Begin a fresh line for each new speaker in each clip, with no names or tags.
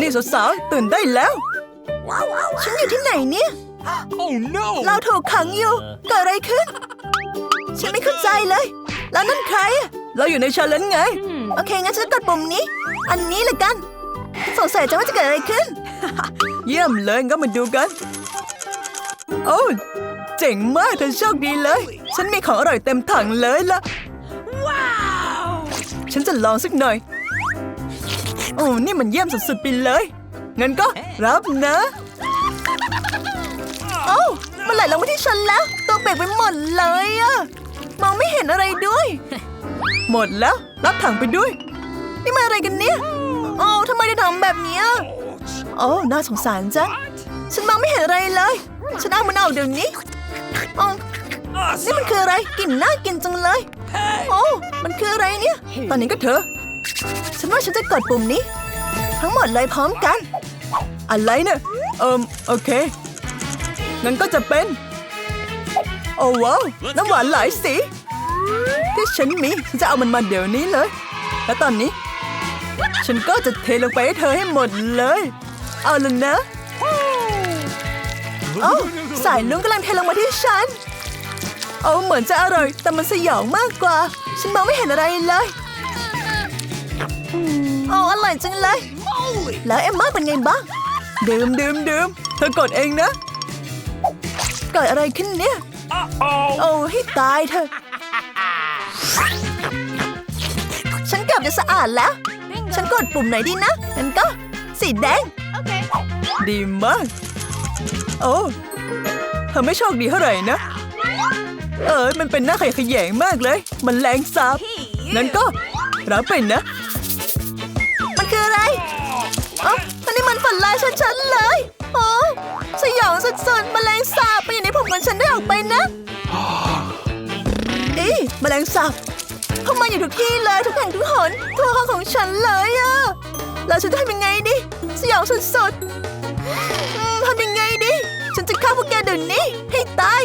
นี่สาวๆตื่นได้แล้ว
ฉันอยู่ที่ไหนเนี่ย
Oh no!
เราถูกขังอยู่ เกิดอะไรขึ้น ฉันไม่เข้าใจเลย แล้วนั่นใครอะ
เราอยู่ในชาเลนจ์ไง
โอเค งั้นฉันกดปุ่มนี้ อันนี้ละกัน สงสัยจะว่าจะเกิดอะไรขึ้น
เยี่ยมเลยก็มาดูกัน โอ้เจ๋งมากเธอโชคดีเลย ฉันมีของอร่อยเต็มถังเลยล่ะ ว้าว ฉันจะลองสักหน่อยโอ้นี่มันเยี่ยมสุดๆไปเลย งั้นก็รับนะ
โอ้ามันไหลลงมาที่ฉันแล้ว ตัวเปียกไปหมดเลยอะมองไม่เห็นอะไรด้วย
หมดแล้ว รับถังไปด้วย
นี่มันอะไรกันเนี่ยโอ้ทำไมได้ทำแบบเนี้ยโอ้น่าสงสารจังฉันมองไม่เห็นอะไรเลย ฉันเอามันออกเดี๋ยวนี้โอ้นี่มันคืออะไรกลิ่นน่ากินจังเลย โอ้ มันคืออะไรเนี่ย
ตอนนี้ก็เธอ
ฉันว่าฉันจะกดปุ่มนี้ ทั้งหมดเลยพร้อมกัน
อะไรเนี่ยเอิมโอเค งั้นก็จะเป็น โอ้ว้าวน้ำหวานหลายสี ที่ฉันมี ฉันจะเอามันมาเดี๋ยวนี้เลย และตอนนี้ ฉันก็จะเทลงไปให้เธอให้หมดเลย เอาละนะ
โอ้สายลุงกำลังเทลงมาที่ฉัน
เอาเหมือนจะอร่อย
แต่มันสยองมากกว่า ฉันมองไม่เห็นอะไรเลย โอ้อร่อยจังเลย แล้วเอ็มม่าเป็นไงบ้าง
ดื่มดื่มดื่มเธอกดเองนะ
เกิดอะไรขึ้นเนี่ย
Uh-oh!
โอ้ให้ตายเถอะฉันเกือบจะสะอาดแล้ว ฉันกดปุ่มไหนดีนะงั้นก็ สีแดง
ดีมาก โอ้เธอไม่โชคดีเท่าไหร่นะ เออมันเป็นหน้าขยะแขยงมากเลย มันแรงสาบงั้นก็รับไปนะ
มันคื ออะไรอ๋ออันนี้มันฝันร้ายฉันๆเลยโอ้สยองสุดๆแมลงสาบไปอยู่ในผมของฉันได้ออกไปนะอีแมลงสาบเข้ามาอยู่ทุกที่เลยทุกแห่งทุกหนทั่วห้องของฉันเลยอะแล้วฉันจะทำยังไงดีสยองสุดๆอืมทำยังไงดีฉันจะฆ่าพวกแกเดี๋ยวนี้ให้ตาย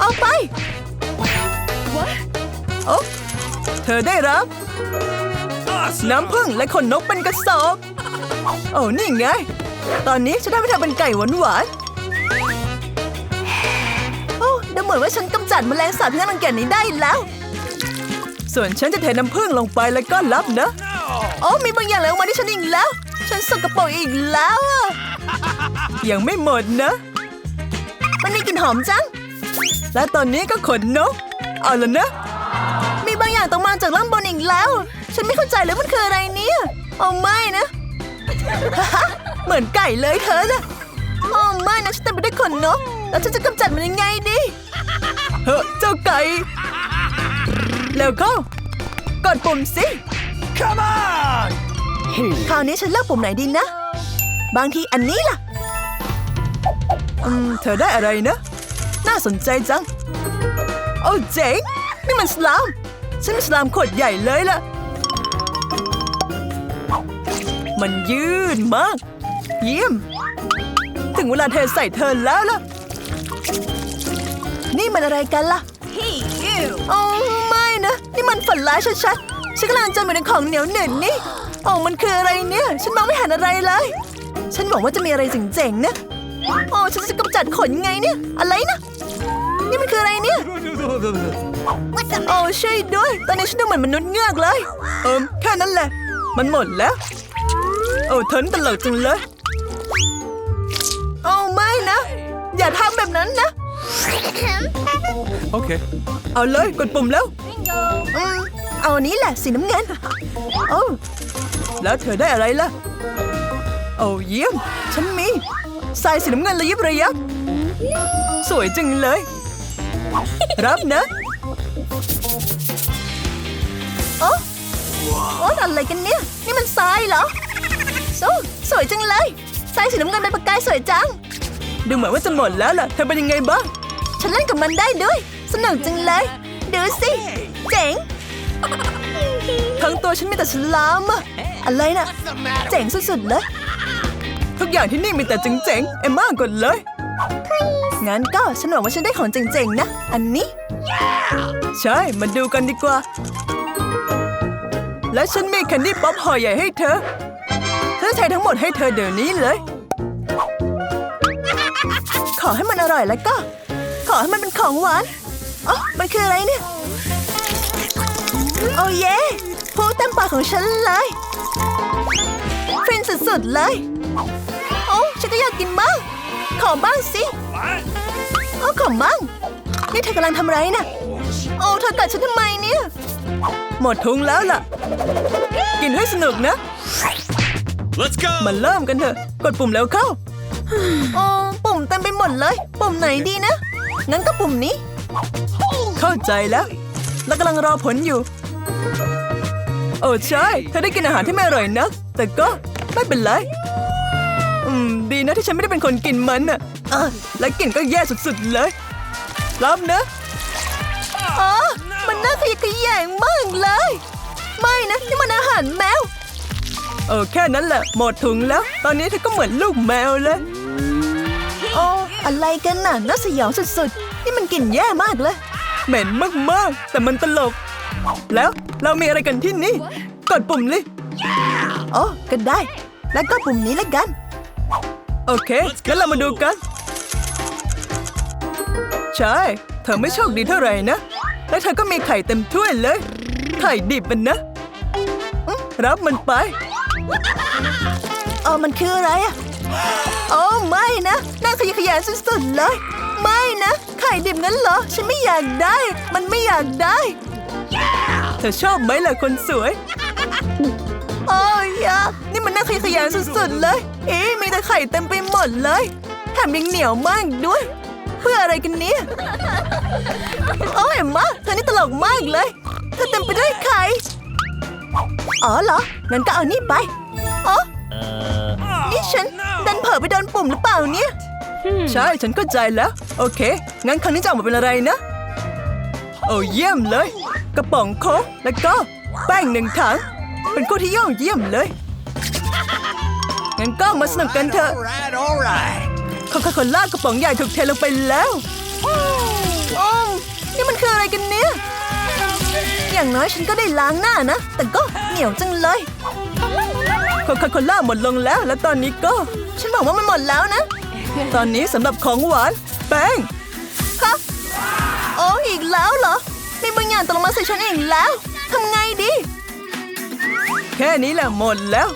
เอาไป
โอ้เธอได้รับ น้ำผึ้งและขนนกเป็นกระสอบโอ้นี่ไง ตอนนี้ฉันทำให้เธอเป็นไก่หวานหวาน
โอ้ดูเหมือนว่าฉันกำจัดแมลงสาบที่น่ารังเกียจนี้ได้แล้ว
ส่วนฉันจะเทน้ำผึ้งลงไปแล้วก็รับนะ
โอ้มีบางอย่างไหลออกมาที่ฉันอีกแล้ว ฉันสกปรกอีกแล้วอะ
ยังไม่หมดนะ
มันมีกลิ่นหอมจัง
และตอนนี้ก็ขนนก เอาละนะ
มีบางอย่างตกมาจากล่างบนอีกแล้ว ฉันไม่เข้าใจเลยมันคืออะไรเนี่ยโอ้ไม่นะ เหมือนไก่เลยเธอนะโอ้ไม่นะฉันเต็มไปด้วยขนนก แล้วฉันจะกำจัดมันยังไงดี
เฮ้อเจ้าไก่เร็วเข้ากดปุ่มสิ
Come on!
คราวนี้ฉันเลือกปุ่มไหนดีนะ บางทีอันนี้ล่ะ
อืม เธอได้อะไรนะ น่าสนใจจัง โอ้เจ๋ง นี่มันสลาม ฉันมีสลามขวดใหญ่เลยล่ะ มันยืดมาก เยี่ยม ถึงเวลาเทใส่เธอแล้วล่ะ
นี่มันอะไรกันล่ะโอ้ไม่นะ นี่มันฝันร้ายชัดๆฉันกำลังจมอยู่ในของเหนียวหนึบนี่โอ้มันคืออะไรเนี่ย ฉันมองไม่เห็นอะไรเลย ฉันหวังว่าจะมีอะไรเจ๋งๆนะโอ้ฉันจะกำจัดขนไงเนี่ย อะไรนะ นี่มันคืออะไรเนี่ย โอ้ช่วยด้วย ตอนนี้ฉันดูเหมือนมนุษย์เงือกเลย
เอิมแค่นั้นแหละ มันหมดแล้ว โอ้เธอนี่ตลกจังเลย
โอ้ไม่นะ อย่าทำแบบนั้นนะ
Okay.
เอาเลยกดปุ่มแล้ว
อืมเอาอันนี้แหละสีน้ำเงิน
โอ้แล้วเธอได้อะไรล่ะ โอ้เยี่ยม ฉันมีทรายสีน้ำเงินระยิบระยับสวยจังเลย รับนะ
โอ้โอ้อะไรกันเนี่ย นี่มันทรายเหรอ โอ้สวยจังเลยทรายสีน้ำเงินเป็นประกายสวยจัง
ดูเหมือนว่าจะหมดแล้วล่ะ เธอเป็นยังไงบ้าง
ฉันเล่นกับมันได้ด้วย สนุกจังเลย ดูสิ เจ๋ง
ทั้งตัวฉันมีแต่ฉลามอะ
อะไรน่ะเจ๋งสุดๆเลย
ทุกอย่างที่นี่มีแต่เจ๋งๆเอ็มมากดเลย
งั้นก็ฉันหวังว่าฉันได้ของเจ๋งๆนะ อันนี้
ใช่ มาดูกันดีกว่า และฉันมีแคนดี้ป๊อปห่อใหญ่ให้เธอ เธอใช้ทั้งหมดให้เธอเดี๋ยวนี้เลย
ขอให้มันอร่อยแล้วก็ ขอให้มันเป็นของหวานอ๋อมันคืออะไรเนี่ย โอ้เย่พูดเต็มปากของฉันเลยฟินสุดๆเลย โอ้ฉันก็อยากกินบ้าง ขอบ้างสิโอ้ขอบ้าง นี่เธอกำลังทำไรน่ะ โอ้เธอกัดฉันทำไมเนี่ย
หมดทุงแล้วล่ะ กินให้สนุกนะ
Let's go.
มาเริ่มกันเถอะ กดปุ่มแล้วเข้า
โอ้ปุ่มเต็มไปหมดเลย ปุ่มไหนดีนะ งั้นก็ปุ่มนี้
เข้าใจแล้ว แล้วกำลังรอผลอยู่ โอ้ใช่ เธอได้กินอาหารที่ไม่อร่อยนักแต่ก็ไม่เป็นไร อืม ดีนะที่ฉันไม่ได้เป็นคนกินมันน่ะเออและกลิ่นก็แย่สุดๆเลย รับนะ
อ๋อมันน่าขยะแขยงมากเลย ไม่นะนี่มันอาหารแมว
เออแค่นั้นแหละ หมดถุงแล้ว ตอนนี้เธอก็เหมือนลูกแมวเลย
โอ้อะไรกันน่ะน่าสยองสุดๆ นี่มันกลิ่นแย่มากเลย
เหม็นมากๆ แต่มันตลก แล้วเรามีอะไรกันที่นี่ กดปุ่มเลย
โอ้ก็ได้ แล้วก็ปุ่มนี้แล้วกัน
โอเคงั้นเรามาดูกัน ใช่ เธอไม่โชคดีเท่าไหร่นะ และเธอก็มีไข่เต็มถ้วยเลย ไข่ดิบมันนะอื้อรับมันไป
เออมันคืออะไรอะโอ้ไม่นะน่าขยะแขยงสุดๆเลย ไม่นะ ไข่ดิบงั้นเหรอ ฉันไม่อยากได้ มันไม่อยากได้
เธอชอบไหมล่ะคนสวย
โอ้ยอะนี่มันน่าขยะแขยงสุดๆเลย เอ๊ะมีแต่ไข่เต็มไปหมดเลยแถมยังเหนียวมากด้วย เพื่ออะไรกันเนี่ยโอ้ยมาเธอนี่ตลกมากเลย เธอเต็มไปด้วยไข่ อ๋อเหรอ งั้นก็เอานี่ไปอ๋อนี่ฉันดันเผลอไปโดนปุ่มหรือเปล่าเนี่ย
ใช่ฉันเข้าใจแล้ว โอเค งั้นครั้งนี้จะออกมาเป็นอะไรนะ โอ้เยี่ยมเลย กระป๋องโค้กแล้วก็แป้งหนึ่งถัง เป็นคู่ที่ยอดเยี่ยมเลย งั้นก็มาสนุกกันเถอะ
All right, all right.
โคคาโคล่ากระป๋องใหญ่ถูกเทลงไปแล้ว
โอ้นี่มันคืออะไรกันเนี่ย อย่างน้อยฉันก็ได้ล้างหน้านะ แต่ก็เหนียวจังเลย
โคคาโคล่าหมดลงแล้ว และตอนนี้ก็
ฉันบอกว่ามันหมดแล้วนะ
ตอนนี้สำหรับของหวานแป้ง
คะโอ้อีกแล้วเหรอ มีบางอย่างตกลงมาใส่ฉันอีกแล้วทำไงดี
แค่นี้แหละหมดแล้ว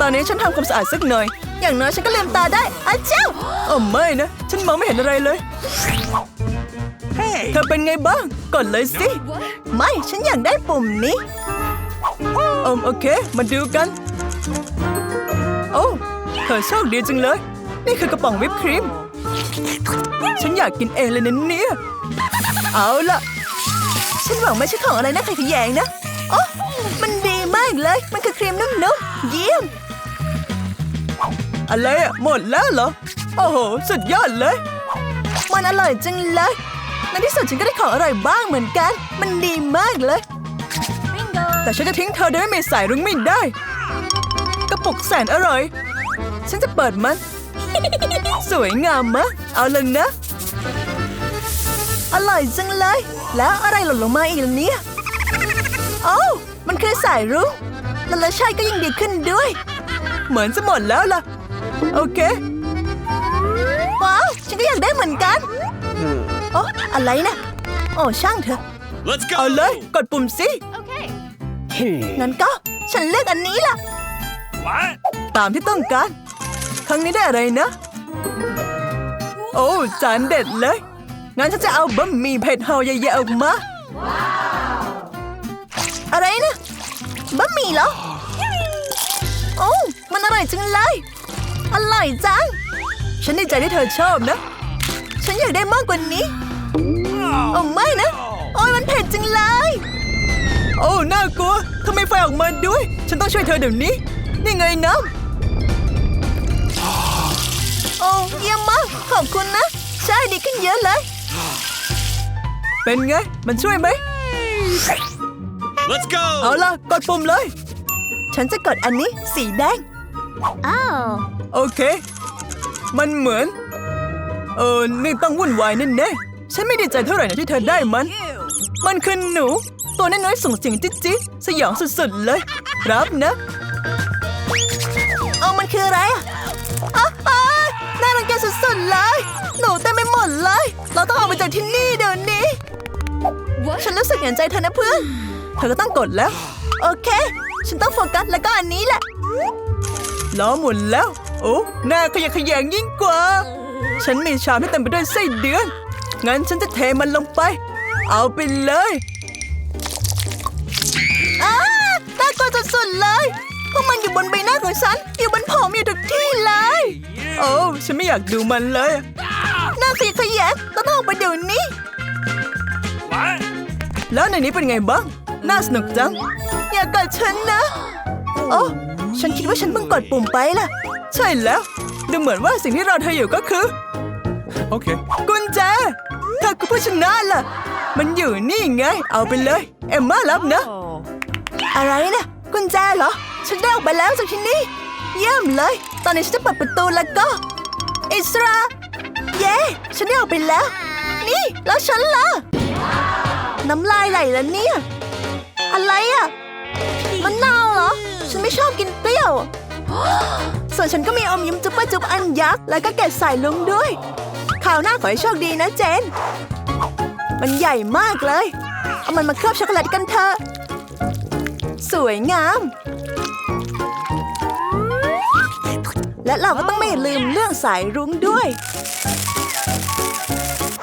ตอนนี้ฉันทำความสะอาดสักหน่อย
อย่างน้อยฉันก็ลืมตาได้อาเจ้า
โอ้ไม่นะ ฉันมองไม่เห็นอะไรเลย
Hey.
เธอเป็นไงบ้าง กดเลยสิ
ไม่ฉันอยากได้ปุ่มนี้
อมโอเค มาดูกัน โอ้เธอโชคดีจังเลย นี่คือกระป๋องวิปครีม ฉันอยากกินเองเลยนะเนี่ย เอาล่ะ
ฉันหวังไม่ใช่ของอะไรนะใครขยงนะโอ้มันดีมากเลย มันคือครีมนุ่มๆเยี่ยม
อะไรอะหมดแล้วเหรอ โอ้โห สุดยอดเลย
มันอร่อยจังเลย ในที่สุดฉันก็ได้ของอร่อยบ้างเหมือนกัน มันดีมากเลย
แต่ฉันจะทิ้งเธอโดยไม่มีสายรุ้งไม่ได้ กระปุกแสนอร่อย ฉันจะเปิดมัน สวยงามมะ เอาเลยนะ
อร่อยจังเลย แล้วอะไรหล่นลงมาอีกล่ะเนี่ยโอ้วมันคือสายรุ้งแล้วรสชาติก็ยิ่งดีขึ้นด้วย
เหมือนจะหมดแล้วล่ะ โอเค
ว้าว ฉันก็อยากได้เหมือนกัน โอ้อะไรนะโอ้ช่างเถอะ
Let's go.
เอาเลยกดปุ่มสิ
งั้นก็ ฉันเลือกอันนี้ล่ะ
What?
ตามที่ต้องการ ครั้งนี้ได้อะไรนะ โอ้จานเด็ดเลย งั้นฉันจะเอาบะหมี่เผ็ดห่อใหญ่ๆออกมา
อะไรนะบะหมี่เหรอ โอ้ มันอร่อยจังเลย อร่อยจัง
ฉันดีใจที่เธอชอบนะ
ฉันอยากได้มากกว่านี้โอ้ไม่นะ โอ้ยมันเผ็ดจังเลย
โอ้น่ากลัวทำไมไฟออกมาด้วย ฉันต้องช่วยเธอเดี๋ยวนี้ นี่ไงน้
โอ้เยี่ยมมาก ขอบคุณนะ ใช่ดีขึ้นเยอะเลยำ
เป็นไง มันช่วยไหม
Let's go.
เอาล่ะ กดปุ่มเลย
ฉันจะกดอันนี้สีแดง
โอเค มันเหมือน เออนี่ต้องวุ่นวายแน่ๆฉันไม่ดีใจเท่าไหร่นะที่เธอได้มัน มันคือหนู ตัวน้อยๆส่งเสียงจิ๊ดจิ๊ดสยองสุดๆเลย รับนะ
เอามันคืออะไรอะอะอะน่ารังเกียจสุดๆเลย หนูเต็มไปหมดเลย เราต้องออกไปจากที่นี่เดี๋ยวนี้ ฉันรู้สึกเห็นใจเธอนะเพื่อน
เธอก็ต้องกดแล้ว
โอเค ฉันต้องโฟกัสแล้วก็อันนี้แหละ
ล้อหมุนแล้ว โอ้หน้าขยะแขยงยิ่งกว่า ฉันมีชามที่เต็มไปด้วยไส้เดือน งั้นฉันจะเทมันลงไป เอาไปเลย
อ้าน่ากลัวสุดๆเลย พวกมันอยู่บนใบหน้าของฉัน อยู่บนผมอยู่ทุกที่เลย
โอ้ฉันไม่อยากดูมันเลย
น่าขยะแขยงเราต้องออกไปเดี๋ยวนี้
What?
แล้วในนี้เป็นไงบ้าง น่าสนุกจัง
อย่ากัดฉันนะ โอ้ ฉันคิดว่าฉันเพิ่งกดปุ่มไปล่ะ
ใช่แล้ว ดูเหมือนว่าสิ่งที่รอเธออยู่ก็คือ
Okay.
กุญแจ เธอคือผู้ชนะล่ะ มันอยู่นี่ไง เอาไปเลย เอ็มมารับนะ
อะไรนะกุญแจเหรอ ฉันได้ออกไปแล้วจากที่นี่ เยี่ยมเลย ตอนนี้ฉันจะเปิดประตูแล้วก็ อิสรา เย้ ฉันได้ออกไปแล้ว นี่ แล้วฉันล่ะ น้ำลายไหลแล้วเนี่ย อะไรอะมันนาวเหรอ ฉันไม่ชอบกินเปรี้ยว ส่วนฉันก็มีอมยิ้มจุ๊บปะจุ๊บอันยักษ์แล้วก็แกะใส่ลุงด้วยคราวหน้าขอให้โชคดีนะเจน มันใหญ่มากเลย เอามันมาเคลือบช็อกโกแลตกันเถอะ สวยงาม และเราก็ต้องไม่ลืมเรื่องสายรุ้งด้วย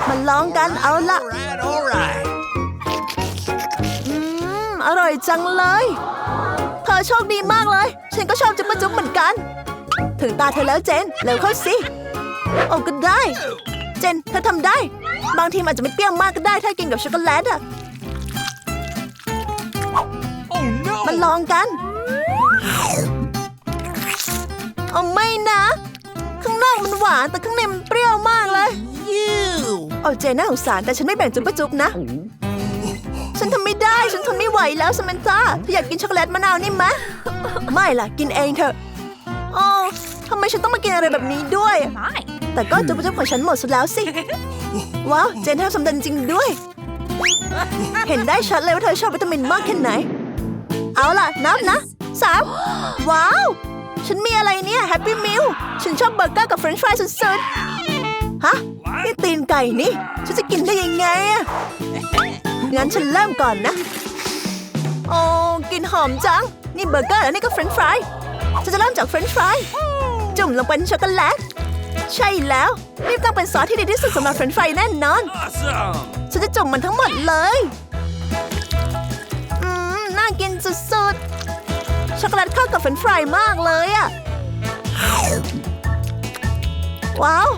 มาลองกันเอาละ
All right, all right.
อืม อร่อยจังเลยเธอโชคดีมากเลย ฉันก็ชอบจุ๊บปะจุ๊บเหมือนกัน ถึงตาเธอแล้วเจน เร็วเข้าสิโอ้ก็ได้ เจน เธอทำได้ บางทีมนอาจจะไม่เปรี้ยวมากก็ได้ถ้ากินกับช็อกโกแลตอะ
Oh no!
มาลองกันเอาไม่นะ ข้างนอกมันหวานแต่ข้างในมันเปรี้ยวมากเลย
You!
เอาเจนน่าสงสารแต่ฉันไม่แบ่งจุ๊บปะจุ๊บนะ ฉันทำไม่ได้ ฉันทนไม่ไหวแล้วสมันตาเธออยากกินช็อกโกแลตมะนาวนี่มะ ไม่ล่ะ กินเองเถอะอ๋อทำไมฉันต้องมากินอะไรแบบนี้ด้วย แต่ก็จุ๊บปะจุ๊บของฉันหมดซะแล้วสิ ว้าว เจนทำสำเร็จจริงด้วย เห็นได้ชัดเลยว่าเธอชอบวิตามินมากแค่ไหน เอาล่ะ นับนะสามว้าว ฉันมีอะไรเนี่ยแฮปปี้มิลฉันชอบเบอร์เกอร์กับเฟรนช์ฟรายสุดๆ ฮะ นี่ตีนไก่นี่ ฉันจะกินได้ยังไงอะ งั้นฉันเริ่มก่อนนะ โอ้กลินหอมจัง นี่เบอร์เกอร์แล้วนี่ก็เฟรนช์ฟรายฉันจะเริ่มจากเฟรนช์ฟรายจุ่มลงเป็นช็อกโกแลต ใช่แล้วนี่ต้องเป็นซอสที่ดีที่สุดสำหรับเฟรนช์ฟรายแน่นอน
Awesome!
ฉันจะจุ่มมันทั้งหมดเลย อืม น่ากินสุดๆ ช็อกโกแลตเข้ากับเฟรนช์ฟรายมากเลยอะว้าว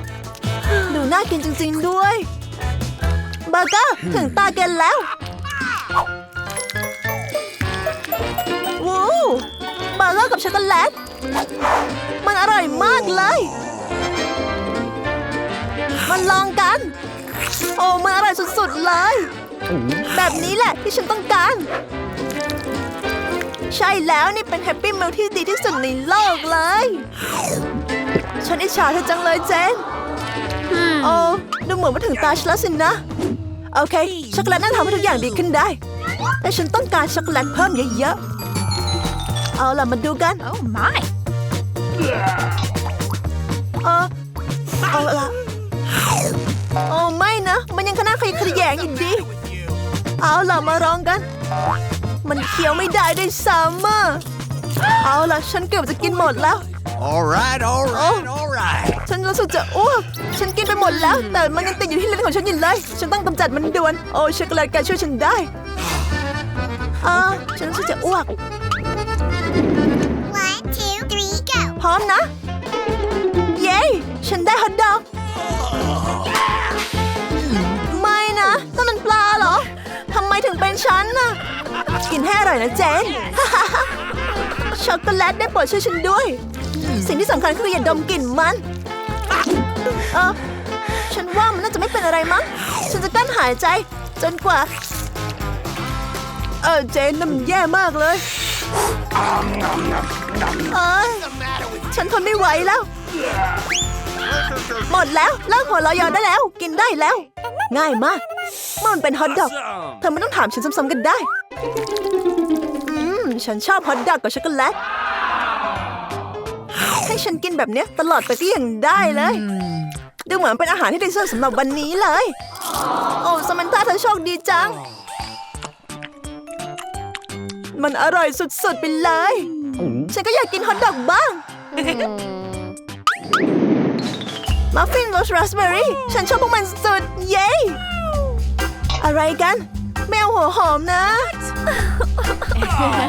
ดูน่ากินจริง ๆ ด้วย เบอร์เกอร์ถึงตาแกนแล้วว้าวเบอร์เกอร์กับช็อกโกแลตมันอร่อยมากเลย มันลองกัน โอ้มันอร่อยสุดๆเลย แบบนี้แหละที่ฉันต้องการ ใช่แล้วนี่เป็นแฮปปี้มิลที่ดีที่สุดในโลกเลย ฉันอิจฉาเธอจังเลยเจนโอ้ดูเหมือนว่าถึงตาฉันแล้วสินะ โอเค ช็อกโกแลตน่าทำให้ทุกอย่างดีขึ้นได้ แต่ฉันต้องการช็อกโกแลตเพิ่มเยอะๆ เอาล่ะมาดูกัน
Oh my!
เออเอาละโอ้ไม่นะ มันยังขนาดขยขยแยงอยู่ดี เอาล่ะมาลองกัน มันเคี้ยวไม่ได้ด้วยซ้ำอะเอาล่ะ ฉันเกือบจะกินหมดแล้ว
All right, all right, all right.
ฉันรู้สึกจะอ้วกฉันกินไปหมดแล้ว แต่มันยังติดอยู่ที่ลิ้นของฉันอยู่เลย ฉันต้องกำจัดมันด่วน โอ้ช็อกโกแลตแกช่วยฉันได้อ่าฉันรู้สึกจะอ้วก
One, two, three, go!
พร้อมนะ เย้ ฉันได้ฮอทดอก ไม่นะนั่นมันปลาเหรอ ทำไมถึงเป็นฉันน่ะ กินให้อร่อยนะเจน ช็อกโกแลตได้โปรดช่วยฉันด้วย สิ่งที่สำคัญคืออย่าดมกลิ่นมัน เออ ฉันว่ามันน่าจะไม่เป็นอะไรมั้ง ฉันจะกั้นหายใจ จนกว่า เออเจนนั่นมันแย่มากเลย เอ้ยฉันทนไม่ไหวแล้ว หมดแล้วเลิกหัวเราะยอได้แล้ว กินได้แล้ว ง่ายมาก มันเป็นฮอทดอก เธอไม่ต้องถามฉันซ้ำๆกันได้ อืม ฉันชอบฮอทดอกกับช็อกโกแลต ฉันกินแบบเนี้ยตลอดไปก็ยังได้เลย ดูเหมือนเป็นอาหารที่ดีที่สุดสำหรับวันนี้เลย โอ้สมันตาเธอโชคดีจัง มันอร่อยสุด ๆ ไปเลย ฉันก็อยากกินฮอทดอกบ้าง มัฟฟินรสราสเบอร์รี่ ฉันชอบพวกมันสุด เย้ อะไรกัน แมวหัวหอมนะ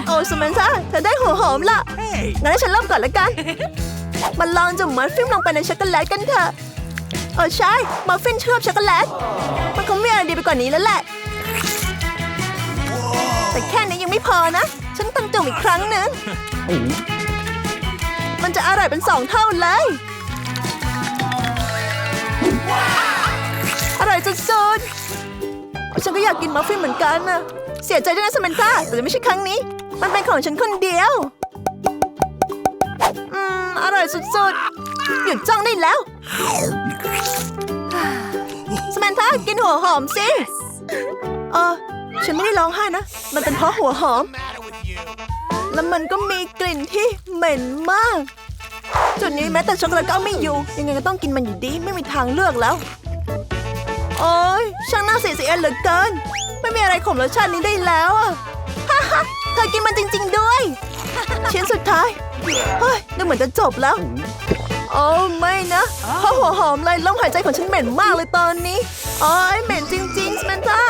โอ้สมันตาเธอได้หัวหอมละ
Hey.
งั้นให้ฉันเริ่มก่อนละกัน มาลองจุ่มมัฟฟินลงไปในช็อกโกแลตกันเถอะเออใช่มัฟฟินเคลือบช็อกโกแลต มันคงไม่อะไรดีไปกว่านี้แล้วแหละ แต่แค่นี้ยังไม่พอนะ ฉันต้องจุ่มอีกครั้งหนึ่งมันจะอร่อยเป็นสองเท่าเลยอร่อยสุดๆฉันก็อยากกินมัฟฟินเหมือนกันนะเสียใจด้วยนะสมันตาแต่ไม่ใช่ครั้งนี้ มันเป็นของฉันคนเดียว อยสุดๆ หยุดจ้องได้แล้ว สมันต้ากินหัวหอมสิ เออ ฉันไม่ได้ร้องไห้นะ มันเป็นเพราะหัวหอม แล้วมันก็มีกลิ่นที่เหม็นมาก จุดนี้แม้แต่ช็อกโกแลตก็ไม่อยู่ ยังไงก็ต้องกินมันอยู่ดี ไม่มีทางเลือกแล้ว โอ้ยช่างน่าเสียเสียเหลือเกิน ไม่มีอะไรข่มรสชาตินี้ได้แล้วอะฮ่าฮ่าเธอกินมันจริง ๆ ด้วย ชิ้นสุดท้าย เฮ้ยดูเหมือนจะจบแล้ว โอ้ไม่นะเพราะหัวหอมเลยลมหายใจของฉันเหม็นมากเลยตอนนี้โอ้ยเหม็นจริงๆสมันต้า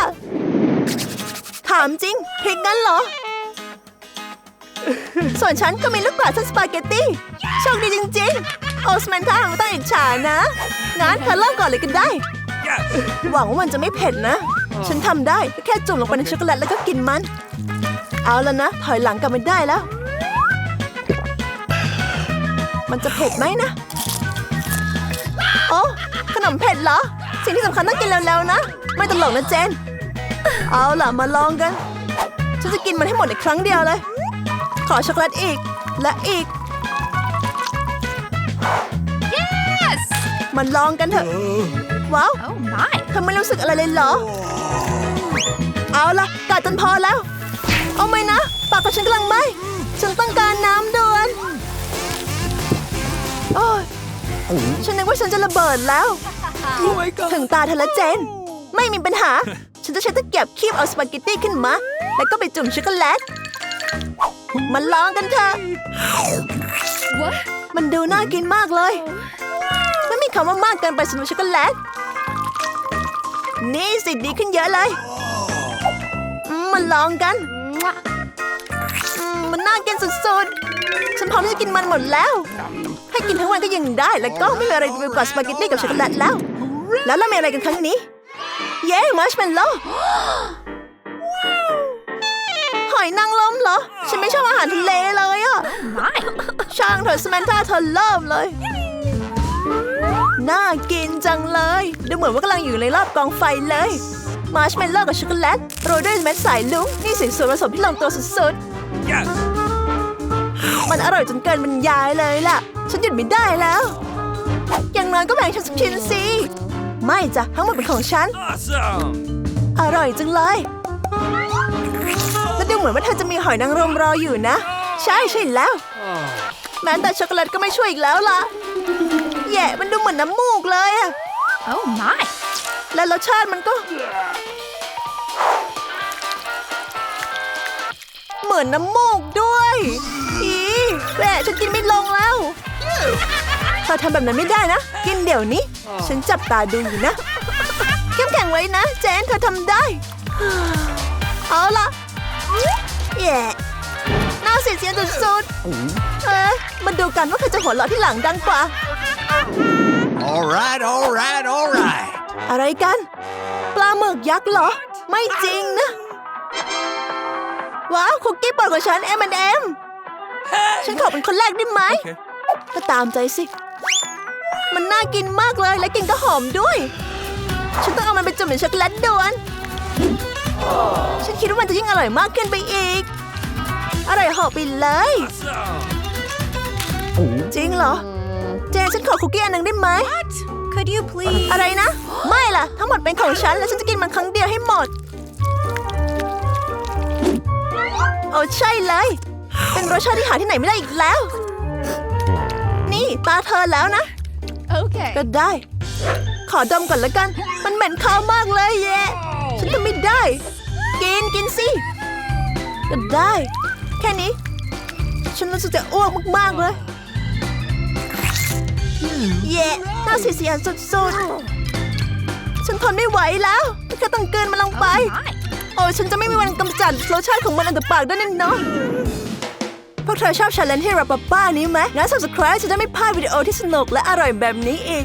ถามจริงพริกงั้นเหรอ ส่วนฉันก็มีลูกกวาดเส้นสปาเกตตี้โชคดีจริงๆ โอสแมนท่าไม่ต้องอิจฉานะ งั้นเธอเริ่มก่อนเลยก็ได้
Yes.
หวังว่ามันจะไม่เผ็ดนะ ฉันทำได้แค่จุ่มลงไปในช็อกโกแลตแล้วก็กินมัน เอาแล้วนะ ถอยหลังกลับไม่ได้แล้ว มันจะเผ็ดไหมนะโอ้ขนมเผ็ดเหรอ สิ่งที่สำคัญต้องกินแล้วๆนะ ไม่ตลกนะเจน เอาล่ะมาลองกัน ฉันจะกินมันให้หมดในครั้งเดียวเลย ขอช็อกโกแลตอีก และอีก
Yes!
มันลองกันเถอะ ว้าว
Oh my!
เธอไม่รู้สึกอะไรเลยเหรอ เอาละกัดจนพอแล้ว เอาไหมนะ ปากของฉันกำลังไหม ฉันต้องการน้ำด่วน โอ้ยฉันนึกว่าฉันจะระเบิดแล้ว
Oh my god.
ถึงตาเธอแล้วเจน ไม่มีปัญหา ฉันจะใช้ตะเกียบคีบเอาสปาเกตตี้ขึ้นมา แล้วก็ไปจุ่มช็อกโกแลตมาลองกันเถอะ
What?
มันดูน่ากินมากเลย ไม่มีคำว่ามากเกินไปสำหรับช็อกโกแลต นี่สิดีขึ้นเยอะเลยอืมมาลองกัน
Mwah.
อืมมันน่ากินสุดๆ ฉันพร้อมที่จะกินมันหมดแล้ว ให้กินทั้งวันก็ยังได้ แล้วก็ไม่มีอะไรดีไปกว่าสปาเกตตี้กับช็อกโกแลตแล้ว แล้วเรามีอะไรกันครั้งนี้ เย้มาร์ชเมลโล่หอยนางรมเหรอ ฉันไม่ชอบอาหารทะเลเลยอะ
My!
ช่างเถอะสแมนท่าเธอเริ่มเลย น่ากินจังเลย ดูเหมือนว่ากำลังอยู่ในรอบกองไฟเลยมาร์ชเมลโล่กับช็อกโกแลตโรยด้วยเม็ดสายลุ้งนี่สิส่วนผสมที่ลงตัวสุด
Yes.
ๆ มันอร่อยจนเกินบรรยายเลยล่ะ ฉันหยุดไม่ได้แล้ว อย่างน้อยก็แบ่งฉันสักชิ้นสิ ไม่จ้ะทั้งหมดเป็นของฉัน
Awesome.
อร่อยจังเลย แล้วดูเหมือนว่าเธอจะมีหอยนางรมรออยู่นะ ใช่ใช่แล้ว แม้แต่ช็อกโกแลตก็ไม่ช่วยอีกแล้วล่ะ แย่มันดูเหมือนน้ำมูกเลยอะ
Oh my!
และรสชาติมันก็ เหมือนน้ำมูกด้วยอี แหวะฉันกินไม่ลงแล้ว เธอทำแบบนั้นไม่ได้นะ กินเดี๋ยวนี้ ฉันจับตาดูอยู่นะ เข้มแข็งไว้นะ เจนเธอทำได้ เอาละแย่น่าเสียเสียสุดๆเอ๊ะมาดูกันว่าใครจะหัวเราะที่หลังดังกว่า
All right, all right, all right.
อะไรกัน ปลาหมึกยักษ์เหรอ ไม่จริงนะ ว้าว คุกกี้โปรดของฉัน M&M ฉันขอเป็นคนแรกได้ไหม
Okay.
ก็ตามใจสิ มันน่ากินมากเลยและกลินก็หอมด้วย ฉันต้องเอามันไปจุ่มในช็อกโกแลตด่วน ฉันคิดว่ามันจะยิ่งอร่อยมากขึ้นไปอีก อร่อยเหอไปเลย
Awesome.
จริงเหรอ เจนฉันขอคุกกี้อันหนึ่งได้ไหม
Could you please?
อะไรนะ ไม่ล่ะ ทั้งหมดเป็นของฉัน และฉันจะกินมันครั้งเดียวให้หมด โอ้ใช่เลย เป็นรสชาติที่หาที่ไหนไม่ได้อีกแล้ว นี่ตาเธอแล้วนะ
Okay.
ก็ได้ ขอดมก่อนละกัน มันเหม็นข้าวมากเลยแย่ฉันทำไม่ได้ กินกินสิ ก็ได้ แค่นี้ ฉันรู้สึกจะอ้วกมากๆเลยแย่น่าเสียเสียสุดๆ ฉันทนไม่ไหวแล้วแค่ต้องเกินมันลงไป
Oh my.
โอ้ฉันจะไม่มีวันกำจัดรสชาติของมันออกจากปากได้แน่นอนพ วกเธอชอบชาเลนจ์ที่รับป้านี้ไหมงั้น subscribe จะได้ไม่พลาดวิดีโอที่สนุกและอร่อยแบบนี้อีก